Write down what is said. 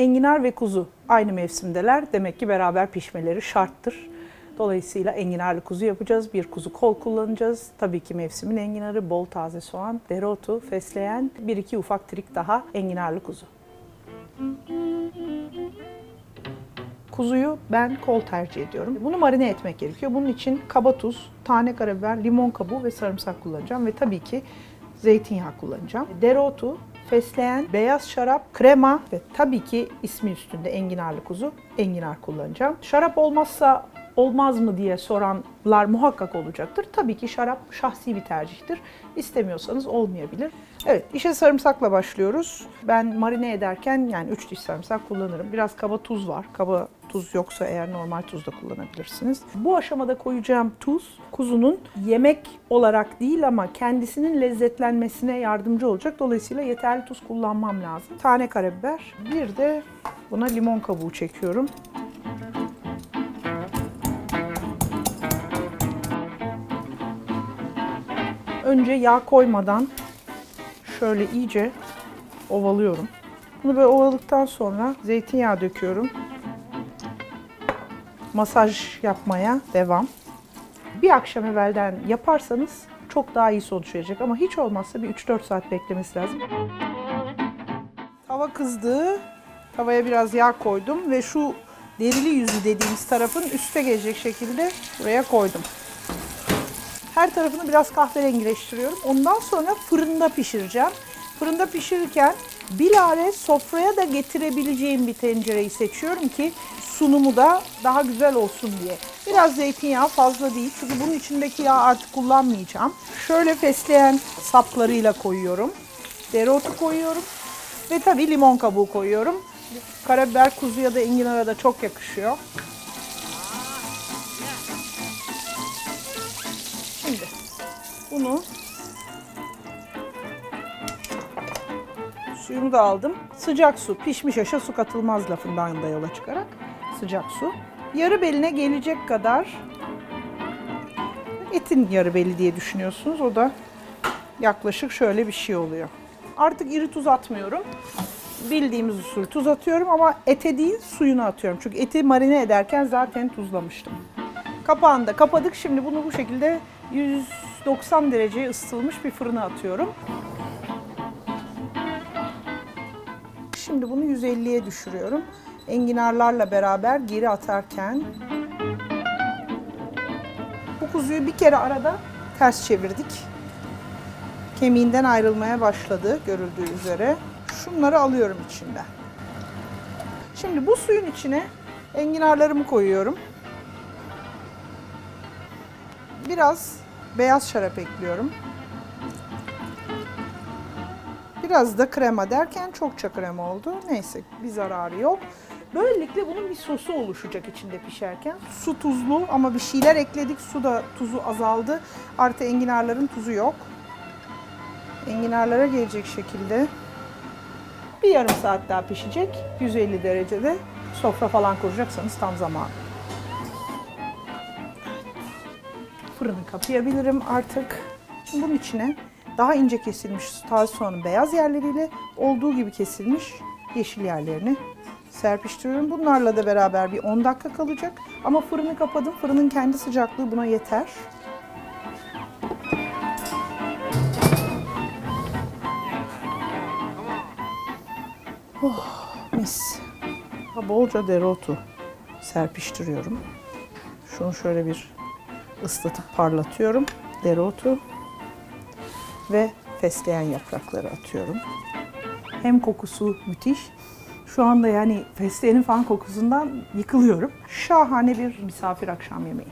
Enginar ve kuzu aynı mevsimdeler. Demek ki beraber pişmeleri şarttır. Dolayısıyla enginarlı kuzu yapacağız. Bir kuzu kol kullanacağız. Tabii ki mevsimin enginarı, bol taze soğan, dereotu, fesleğen, bir iki ufak trik daha enginarlı kuzu. Kuzuyu ben kol tercih ediyorum. Bunu marine etmek gerekiyor. Bunun için kaba tuz, tane karabiber, limon kabuğu ve sarımsak kullanacağım. Ve tabii ki zeytinyağı kullanacağım. Dereotu, fesleğen, beyaz şarap, krema ve tabii ki ismi üstünde enginarlı kuzu, enginar kullanacağım. Şarap olmazsa olmaz mı diye soranlar muhakkak olacaktır. Tabii ki şarap şahsi bir tercihtir. İstemiyorsanız olmayabilir. Evet, işe sarımsakla başlıyoruz. Ben marine ederken yani 3 diş sarımsak kullanırım. Biraz kaba tuz var. Kaba tuz yoksa eğer normal tuz da kullanabilirsiniz. Bu aşamada koyacağım tuz kuzunun yemek olarak değil ama kendisinin lezzetlenmesine yardımcı olacak. Dolayısıyla yeterli tuz kullanmam lazım. Tane karabiber. Bir de buna limon kabuğu çekiyorum. Önce yağ koymadan şöyle iyice ovalıyorum. Bunu böyle ovaladıktan sonra zeytinyağı döküyorum. Masaj yapmaya devam. Bir akşam evvelden yaparsanız çok daha iyi sonuç verecek ama hiç olmazsa bir 3-4 saat beklemesi lazım. Tava kızdı. Tavaya biraz yağ koydum ve şu derili yüzü dediğimiz tarafın üste gelecek şekilde buraya koydum. Her tarafını biraz kahverengileştiriyorum. Ondan sonra fırında pişireceğim. Fırında pişirirken bilare sofraya da getirebileceğim bir tencereyi seçiyorum ki sunumu da daha güzel olsun diye. Biraz zeytinyağı fazla değil çünkü bunun içindeki yağ artık kullanmayacağım. Şöyle fesleğen saplarıyla koyuyorum. Dereotu koyuyorum ve tabii limon kabuğu koyuyorum. Karabiber kuzu ya da enginara da çok yakışıyor. Şimdi bunu suyumu da aldım. Sıcak su, pişmiş aşa su katılmaz lafından da yola çıkarak sıcak su. Yarı beline gelecek kadar etin yarı beli diye düşünüyorsunuz. O da yaklaşık şöyle bir şey oluyor. Artık iri tuz atmıyorum. Bildiğimiz usul tuz atıyorum ama ete değil suyunu atıyorum. Çünkü eti marine ederken zaten tuzlamıştım. Kapağını da kapadık. Şimdi bunu bu şekilde 190 dereceye ısıtılmış bir fırına atıyorum. Şimdi bunu 150'ye düşürüyorum. Enginarlarla beraber geri atarken bu kuzuyu bir kere arada ters çevirdik. Kemiğinden ayrılmaya başladı görüldüğü üzere. Şunları alıyorum içinden. Şimdi bu suyun içine enginarlarımı koyuyorum. Biraz beyaz şarap ekliyorum. Biraz da krema derken çokça krema oldu. Neyse bir zararı yok. Böylelikle bunun bir sosu oluşacak içinde pişerken. Su tuzlu ama bir şeyler ekledik. Su da tuzu azaldı. Artı enginarların tuzu yok. Enginarlara gelecek şekilde bir yarım saat daha pişecek. 150 derecede. Sofra falan kuracaksanız tam zamanı. Fırını kapayabilirim artık. Şimdi bunun içine daha ince kesilmiş taze soğanın beyaz yerleriyle olduğu gibi kesilmiş yeşil yerlerini serpiştiriyorum. Bunlarla da beraber bir 10 dakika kalacak. Ama fırını kapadım. Fırının kendi sıcaklığı buna yeter. Oh, mis. Bolca dereotu serpiştiriyorum. Şunu şöyle bir ıslatıp parlatıyorum. Dereotu ve fesleğen yaprakları atıyorum. Hem kokusu müthiş. Şu anda yani fesleğenin falan kokusundan yıkılıyorum. Şahane bir misafir akşam yemeği.